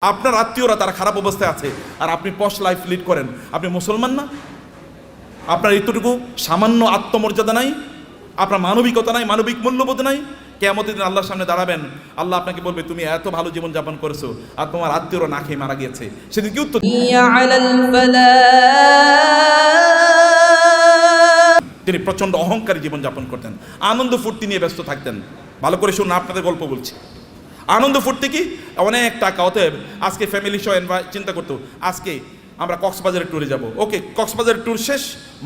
আপনার আত্মীয়রা তারা খারাপ অবস্থায় আছে। আর আপনি পশ লাইফ লিড করেন। আপনি মুসলমান না? আপনার এতটুকু সামান্য আত্মমর্যাদা নাই? আপনার মানবিকতা নাই? মানবিক মূল্যবোধ নাই? কেমতের দিন আল্লাহর সামনে দাঁড়াবেন। আল্লাহ আপনাকে বলবে, তুমি এত ভালো জীবন যাপন করেছ আর তোমার আত্মীয়রা না খেয়ে মারা গিয়েছে। সেদিন কি উত্তর? তিনি প্রচণ্ড অহংকারী জীবন যাপন করতেন। আনন্দ ফুর্তি নিয়ে ব্যস্ত থাকতেন। ভালো করে শুনুন, আপনাদের গল্প বলছি। আনন্দ ফুর্তি কি? অনেক টাকা, অতএব আজকে ফ্যামিলি সহ চিন্তা করতো আজকে আমরা কক্সবাজারের ট্যুরে যাব। ওকে কক্সবাজারের ট্যুর শেষ,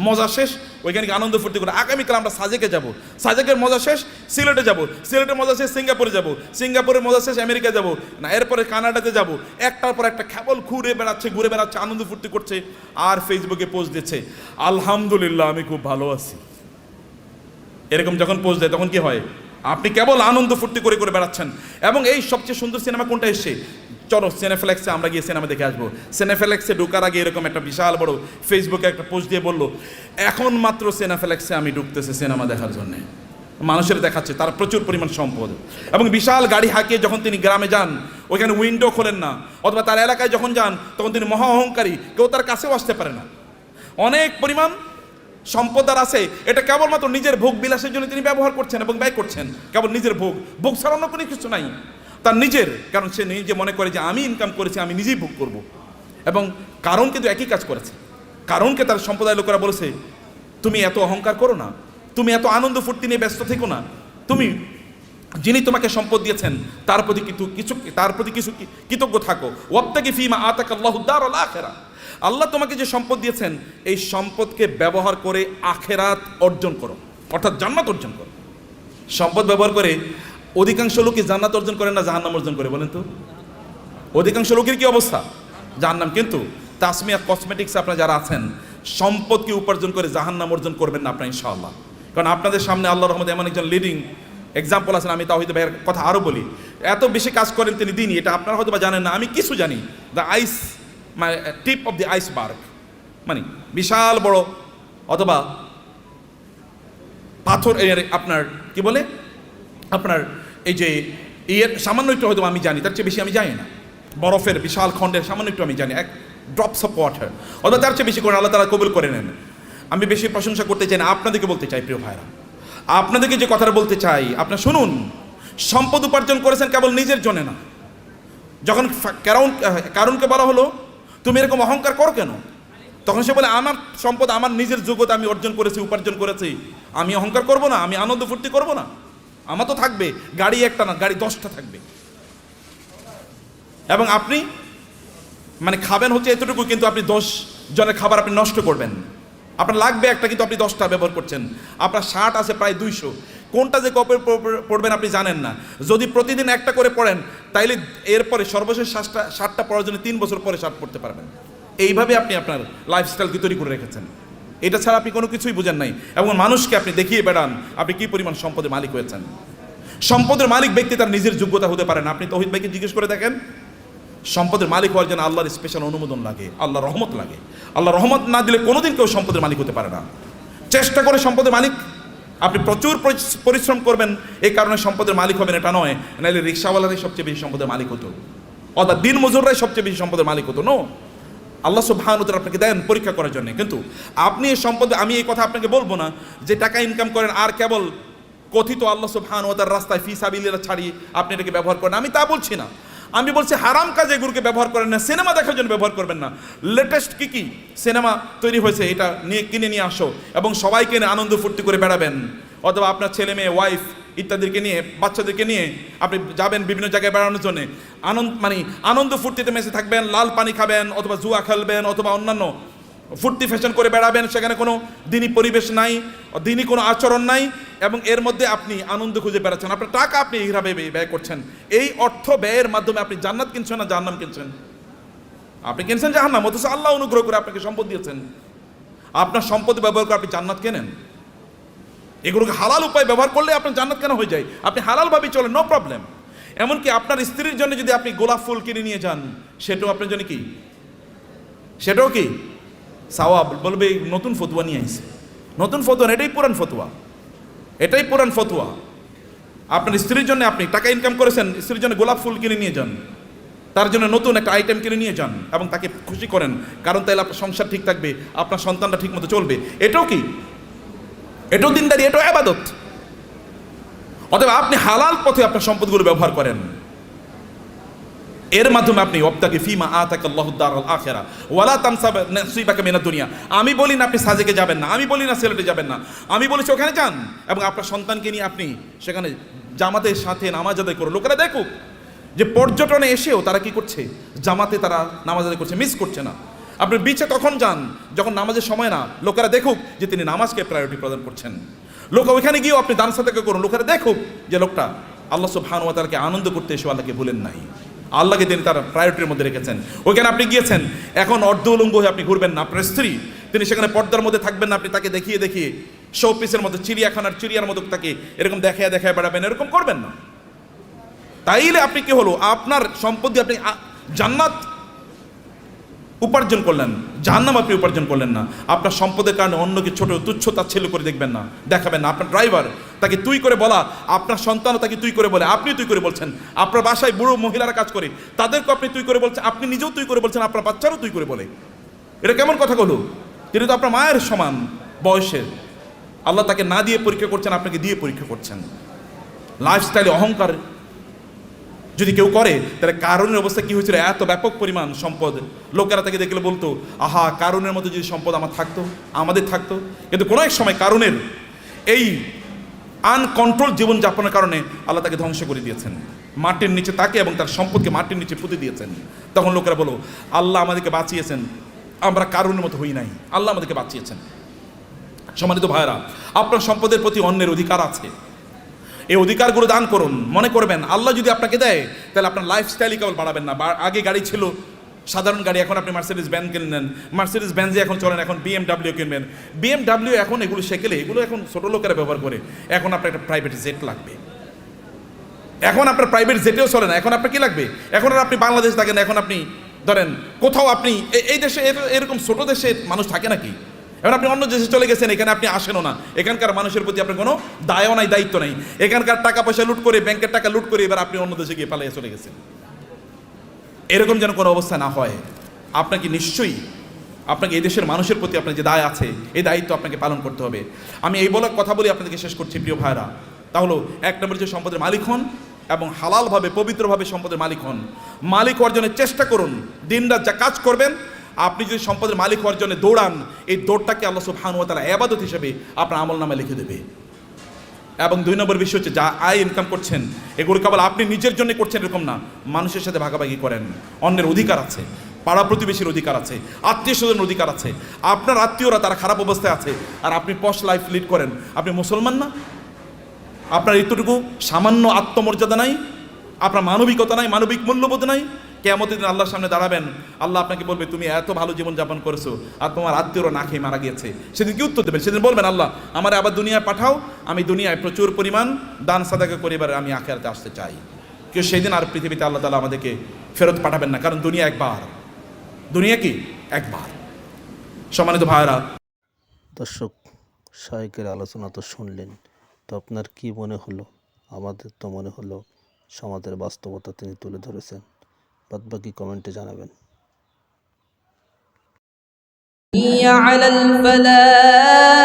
মজা শেষ, ওইখানে আনন্দ ফুর্তি করে। আগামীকাল আমরা সাজেকে যাব। সাজেকের মজা শেষ, সিলেটে যাব। সিলেটের মজা শেষ, সিঙ্গাপুরে যাব। সিঙ্গাপুরের মজা শেষ, আমেরিকা যাব। না, এরপরে কানাডাতে যাব। একটার পর একটা কেবল ঘুরে বেড়াচ্ছে ঘুরে বেড়াচ্ছে, আনন্দ ফুর্তি করছে, আর ফেসবুকে পোস্ট দিচ্ছে। আলহামদুলিল্লাহ, আমি খুব ভালো আছি। এরকম যখন পোস্ট দেয়, তখন কি হয়? আপনি কেবল আনন্দ ফুর্তি করে করে বেড়াচ্ছেন। এবং এই সবচেয়ে সুন্দর সিনেমা কোনটা এসছে? চলো সিনেফ্লেক্সে আমরা গিয়ে সিনেমা দেখে আসব। সিনেফ্লেক্সে ঢোকার আগে এরকম একটা বিশাল বড় ফেসবুকে একটা পোস্ট দিয়ে বলল, এখন মাত্র সিনেফ্লেক্সে আমি ঢুকতেছি সিনেমা দেখার জন্যে। মানুষের দেখাচ্ছে, তার প্রচুর পরিমাণ সম্পদ। এবং বিশাল গাড়ি হাঁকিয়ে যখন তিনি গ্রামে যান, ওইখানে উইন্ডো খোলেন না, অথবা তার এলাকায় যখন যান, তখন তিনি মহা অহংকারী, কেউ তার কাছেও আসতে পারে না। অনেক পরিমাণ সম্পদ আর আছে, এটা কেবলমাত্র নিজের ভোগ বিলাসের জন্য তিনি ব্যবহার করছেন এবং ব্যয় করছেন। কেবল নিজের ভোগ। ভোগ ছাড়া অন্য কোনো কিছু নাই। তার নিজের, কারণ সে নিজে মনে করে যে আমি ইনকাম করেছি, আমি নিজেই ভোগ করব। এবং কারণ কিন্তু একই কাজ করেছে। কারণকে তার সম্প্রদায় লোকেরা বলেছে, তুমি এত অহংকার করো না। তুমি এত আনন্দ ফুর্তি নিয়ে ব্যস্ত থেকো না। তুমি যিনি তোমাকে সম্পদ দিয়েছেন, তার প্রতি কিন্তু কিছু তার প্রতি কিছু কৃতজ্ঞ থাকো। ওয়াবতাকি ফিমা আতাক আল্লাহুদ্দার আখেরা। আল্লাহ তোমাকে যে সম্পদ দিয়েছেন, এই সম্পদকে ব্যবহার করে আখেরাত অর্জন করো। অর্থাৎ জান্নাত অর্জন করো। সম্পদ ব্যবহার করে অধিকাংশ লোকই জান্নাত অর্জন করে না, জাহান্নাম অর্জন করে, বলেন তো। অধিকাংশ লোকের কি অবস্থা? জাহান্নাম। কিন্তু তাসমিয়া কসমেটিক্স আপনারা যারা আছেন, সম্পদকে উপার্জন করে জাহান্নাম অর্জন করবেন না আপনার, ইনশাআল্লাহ। কারণ আপনাদের সামনে আল্লাহ রহমদ এমন একজন লিডিং এক্সাম্পল আছেন আমি তাহিদ ভাইয়ের কথা আরও বলি। এত বেশি কাজ করেন তিনি দিনই, এটা আপনারা হয়তো বা জানেন না, আমি কিছু জানি। দ্য আইস মানে টিপ অফ দি আইস বার্গ মানে বিশাল বড়, অথবা পাথর এর আপনার, কি বলে? আপনার এই যে ইয়ের, সামান্য একটু হয়তো আমি জানি, তার চেয়ে বেশি আমি জানি না। বরফের বিশাল খণ্ডের, সামান্য একটু আমি জানি, এক ড্রপস অফ ওয়াটার অথবা তার চেয়ে বেশি করে আল্লাহ তারা কবুল করে নেন। আমি বেশি প্রশংসা করতে চাই না, আপনাদেরকে বলতে চাই, প্রিয় ভাইরা আপনাদেরকে যে কথাটা বলতে চাই, আপনার শুনুন। সম্পদ উপার্জন করেছেন কেবল নিজের জন্য না। যখন কারণ, কারণকে বলা হলো, তুমি এরকম অহংকার করো কেন? তখন সে বলে, আমার সম্পদ, আমার নিজের যোগ্যতা আমি অর্জন করেছি, উপার্জন করেছি। আমি অহংকার করব না, আমি আনন্দ ফুর্তি করব না। আমার তো থাকবে, গাড়ি একটা না, গাড়ি দশটা থাকবে। এবং আপনি মানে খাবেন হচ্ছে এতটুকু, কিন্তু আপনি দশ জনের খাবার আপনি নষ্ট করবেন। আপনার লাগবে একটা, কিন্তু আপনি দশটা ব্যবহার করছেন। আপনার শার্ট আছে, প্রায় দুইশো। কোনটা যে কপে পড়বেন আপনি জানেন না। যদি প্রতিদিন একটা করে পড়েন, তাইলে এরপরে সর্বশেষ শার্টটা শার্টটা পড়ার জন্য তিন বছর পরে শার্ট পড়তে পারবেন। এইভাবে আপনি আপনার লাইফস্টাইলকে তৈরি করে রেখেছেন। এটা ছাড়া আপনি কোনো কিছুই বুঝেন নাই। এবং মানুষকে আপনি দেখিয়ে বেড়ান, আপনি কি পরিমাণ সম্পদের মালিক হয়েছেন। সম্পদের মালিক ব্যক্তি তার নিজের যোগ্যতা হতে পারেন আপনি তহিদ ভাইকে জিজ্ঞেস করে দেখেন সম্পদের মালিক হওয়ার জন্য আল্লাহর স্পেশাল অনুমোদন লাগে আল্লাহ রহমত লাগে। আল্লাহ রহমত না দিলে কোনোদিন কেউ সম্পদের মালিক হতে পারে না। চেষ্টা করে সম্পদের মালিক। আপনি প্রচুর পরিশ্রম করবেন এই কারণে সম্পদের মালিক হবেন, এটা নয়। নাহলে রিক্সাওয়ালারাই সবচেয়ে বেশি সম্পদের মালিক হতো। অর্থাৎ দিন মজুররাই সবচেয়ে বেশি সম্পদের মালিক হতো, নো? আল্লাহ সুবহানুতার আপনাকে দেন পরীক্ষা করার জন্য। কিন্তু আপনি এই সম্পদ, আমি এই কথা আপনাকে বলব না যে টাকা ইনকাম করেন আর কেবল কথিত আল্লাহ সুবহান ও রাস্তায় ফি সাবিলেরা ছাড়িয়ে আপনি এটাকে ব্যবহার করেন। আমি তা বলছি না। আমি বলছি হারাম কাজে এগুলোকে ব্যবহার করেন না, সিনেমা দেখার জন্য ব্যবহার করবেন না। লেটেস্ট কি কি? সিনেমা তৈরি হয়েছে, এটা নিয়ে কিনে নিয়ে আসো এবং সবাইকে আনন্দ ফুর্তি করে বেড়াবেন। অথবা আপনার ছেলে মেয়ে ওয়াইফ ইত্যাদিকে নিয়ে, বাচ্চাদেরকে নিয়ে আপনি যাবেন বিভিন্ন জায়গায় বেড়ানোর জন্য। আনন্দ মানে আনন্দ ফুর্তিতে মেসে থাকবেন, লাল পানি খাবেন, অথবা জুয়া খেলবেন, অথবা অন্যান্য ফুর্তি ফ্যাশন করে বেড়াবেন। সেখানে কোনো দিনই পরিবেশ নাই, দিনই কোনো আচরণ নাই। এবং এর মধ্যে আপনি আনন্দ খুঁজে বেড়াচ্ছেন। আপনার টাকা আপনি এইভাবে ব্যয়- করছেন। এই অর্থ ব্যয়ের মাধ্যমে আপনি জান্নাত কিনছেন না জাহান্নাম কিনছেন? আপনি কিনছেন জাহান্নাম, অথচ আল্লাহ অনুগ্রহ করে আপনাকে সম্পদ দিয়েছেন। আপনার সম্পদ ব্যবহার করে আপনি জান্নাত কেনেন? এগুলোকে হালাল উপায় ব্যবহার করলে আপনার জান্নাত কেন হয়ে যায়? আপনি হালালভাবে চলেন নো প্রবলেম এমনকি আপনার স্ত্রীর জন্য যদি আপনি গোলাপ ফুল কিনে নিয়ে যান, সেটাও আপনার জন্য কি? সেটাও কি? সাওয়াব বলবে নতুন ফতুয়া নিয়ে আইছে। নতুন ফতুয়া এটাই পুরান ফতুয়া। এটাই পুরান ফতুয়া। আপনার স্ত্রীর জন্য আপনি টাকা ইনকাম করেছেন, স্ত্রীর জন্য গোলাপ ফুল কিনে নিয়ে যান। তার জন্য নতুন একটা আইটেম কিনে নিয়ে যান এবং তাকে খুশি করেন। কারণ তাহলে আপনার সংসার ঠিক থাকবে, আপনার সন্তানটা ঠিক মতো চলবে। এটাও কি? এটাও দিনদারি, এটাও আবাদত। অতএব আপনি হালাল পথে আপনার সম্পদগুলো ব্যবহার করেন। এর মাধ্যমে আপনি অপ্তাকে ফিমা আতাক আল্লাহুদ্দার আখেরা, ওয়ালা তানসাব নসিবাকে মিনাদ দুনিয়া। আমি বলি না আপনি সাজেকে যাবেন না, আমি বলি না সিলেটে যাবেন না। আমি বলেছি ওখানে যান এবং আপনার সন্তানকে নিয়ে আপনি সেখানে জামাতের সাথে নামাজ আদায় করুন। লোকেরা দেখুক যে পর্যটনে এসেও তারা কি করছে? জামাতে তারা নামাজ আদায় করছে মিস করছে না। আপনি বিচে তখন যান, যখন নামাজের সময় না, লোকেরা দেখুক যে তিনি নামাজকে প্রায়োরিটি প্রদান করছেন। লোক ওইখানে গিয়েও আপনি দান সাদাকা করুন। লোকেরা দেখুক যে লোকটা আল্লাহ সুবহানাহু ওয়া তাআলাকে আনন্দ করতে এসে আল্লাহকে ভুলেন নাই। আল্লাহকে তিনি তার প্রায়োরিটির মধ্যে রেখেছেন। ওইখানে আপনি গিয়েছেন, এখন অর্ধ উলঙ্গ হয়ে আপনি ঘুরবেন না। আপনার স্ত্রী, তিনি সেখানে পর্দার মধ্যে থাকবেন না, আপনি তাকে দেখিয়ে দেখিয়ে শো পিসের মতো চিড়িয়াখানার চিড়িয়ার মতো তাকে এরকম দেখায় দেখায় বেড়াবেন, এরকম করবেন না। তাইলে আপনি কি হলো? আপনার সম্পত্তি আপনি জান্নাত উপার্জন করলেন, জাহান্নাম আপনি উপার্জন করলেন না। আপনার সম্পদের কারণে অন্যকে ছোট, তুচ্ছ, তাচ্ছিল্য করে দেখবেন না, দেখাবেন না। আপনার ড্রাইভার তাকে তুই করে বলা, আপনার সন্তানও তাকে তুই করে বলে আপনি তুই করে বলছেন। আপনার বাসায় বুড়ো মহিলারা কাজ করে তাদেরকে আপনি তুই করে বলছেন, আপনি নিজেও তুই করে বলছেন, আপনার বাচ্চারও তুই করে বলে। এটা কেমন কথা হলো তিনি তো আপনার মায়ের সমান বয়সের। আল্লাহ তাকে না দিয়ে পরীক্ষা করছেন, আপনাকে দিয়ে পরীক্ষা করছেন। লাইফস্টাইলে অহংকার যদি কেউ করে, তাহলে কারণের অবস্থা কি হয়েছিল? এত ব্যাপক পরিমাণ সম্পদ। লোকেরা তাকে দেখলে বলতো, আহা, কারণের মতো যদি সম্পদ আমার থাকতো, আমাদের থাকতো। কিন্তু কোনো এক সময় কারণের এই আনকন্ট্রোল জীবনযাপনের কারণে আল্লাহ তাকে ধ্বংস করে দিয়েছেন। মাটির নিচে তাকে এবং তার সম্পদকে মাটির নিচে পুঁতে দিয়েছেন। তখন লোকেরা বলো, আল্লাহ আমাদেরকে বাঁচিয়েছেন। আমরা কারণের মতো হই নাই। আল্লাহ আমাদেরকে বাঁচিয়েছেন। সম্মানিত ভাইরা আপনার সম্পদের প্রতি অন্যের অধিকার আছে। এই অধিকারগুলো দান করুন। মনে করবেন, আল্লাহ যদি আপনাকে দেয়, তাহলে আপনার লাইফস্টাইলই কেবল বাড়াবেন না। আগে গাড়ি ছিল সাধারণ গাড়ি, এখন আপনি মার্সিডিস ব্যান কিনলেন মার্সিডিস ব্যানজে এখন চলেন, এখন বিএমডাব্লিউ কিনবেন। বিএমডাব্লিউ এখন এগুলো সেকেলে, এগুলো এখন ছোটো লোকেরা ব্যবহার করে। এখন আপনার একটা প্রাইভেট জেট লাগবে। এখন আপনার প্রাইভেট জেটেও চলে না, এখন আপনার কি লাগবে? এখন আর আপনি বাংলাদেশ থাকেন, এখন আপনি ধরেন কোথাও আপনি এই দেশে এরকম ছোট দেশে মানুষ থাকে নাকি? এখন আপনি অন্য দেশে চলে গেছেন, এখানে আপনি আসেনও না। এখানকার মানুষের প্রতি আপনার কোনো দায়ও নাই, দায়িত্ব নাই। এখানকার টাকা পয়সা লুট করে, ব্যাংকের টাকা লুট করে এবার আপনি অন্য দেশে গিয়ে পালিয়ে চলে গেছেন। এরকম যেন কোনো অবস্থা না হয়। আপনাকে নিশ্চয়ই, আপনাকে এই দেশের মানুষের প্রতি আপনার যে দায় আছে, এই দায়িত্ব আপনাকে পালন করতে হবে। আমি এই বলার কথা বলে আপনাদেরকে শেষ করছি, প্রিয় ভাইরা তাহলে এক নম্বর যে সম্পদের মালিক হন এবং হালালভাবে, পবিত্রভাবে সম্পদের মালিক হন। মালিক অর্জনের চেষ্টা করুন, দিনরাত যা কাজ করবেন, আপনি যদি সম্পদের মালিক অর্জনে দৌড়ান, এই দৌড়টাকে আল্লাহ সুবহানাহু ওয়া তাআলা ইবাদত হিসেবে আপনার আমল নামে লিখে দেবে। এবং দুই নম্বর বিষয় হচ্ছে যা আয় ইনকাম করছেন, এগুলো কেবল আপনি নিজের জন্য করছেন এরকম না। মানুষের সাথে ভাগাভাগি করেন। অন্যের অধিকার আছে, পাড়া প্রতিবেশীর অধিকার আছে, আত্মীয় স্বজনের অধিকার আছে, আপনার আত্মীয়রা তারা খারাপ অবস্থায় আছে, আর আপনি পশ লাইফ লিড করেন। আপনি মুসলমান না? আপনার এতটুকু সামান্য আত্মমর্যাদা নাই? আপনার মানবিকতা নাই, মানবিক মূল্যবোধ নাই? কেমতের দিন আল্লাহর সামনে দাঁড়াবেন, আল্লাহ আপনাকে বলবে, তুমি এত ভালো জীবন যাপন করেছ আর তোমার আত্মীয়রা না খেয়ে মারা গিয়েছে। সেদিন কি উত্তর দেবেন। সেদিন বলবেন, আল্লাহ, আমার আবার দুনিয়ায় পাঠাও, আমি দুনিয়ায় প্রচুর পরিমাণ দান সাদাকে করে এবার আমি আখেরাতে আসতে চাই। কেউ সেই দিন আর পৃথিবীতে আল্লাহ তালা আমাদেরকে ফেরত পাঠাবেন না, কারণ দুনিয়া একবার। দুনিয়া কি? একবার। সম্মানিত ভাইরা দর্শক, শায়কের আলোচনা তো শুনলেন, তো আপনার কি মনে হলো? আমাদের তো মনে হলো সমাজের বাস্তবতা তিনি তুলে ধরেছেন। বাদবাকি কমেন্টে জানাবেন على الفلاح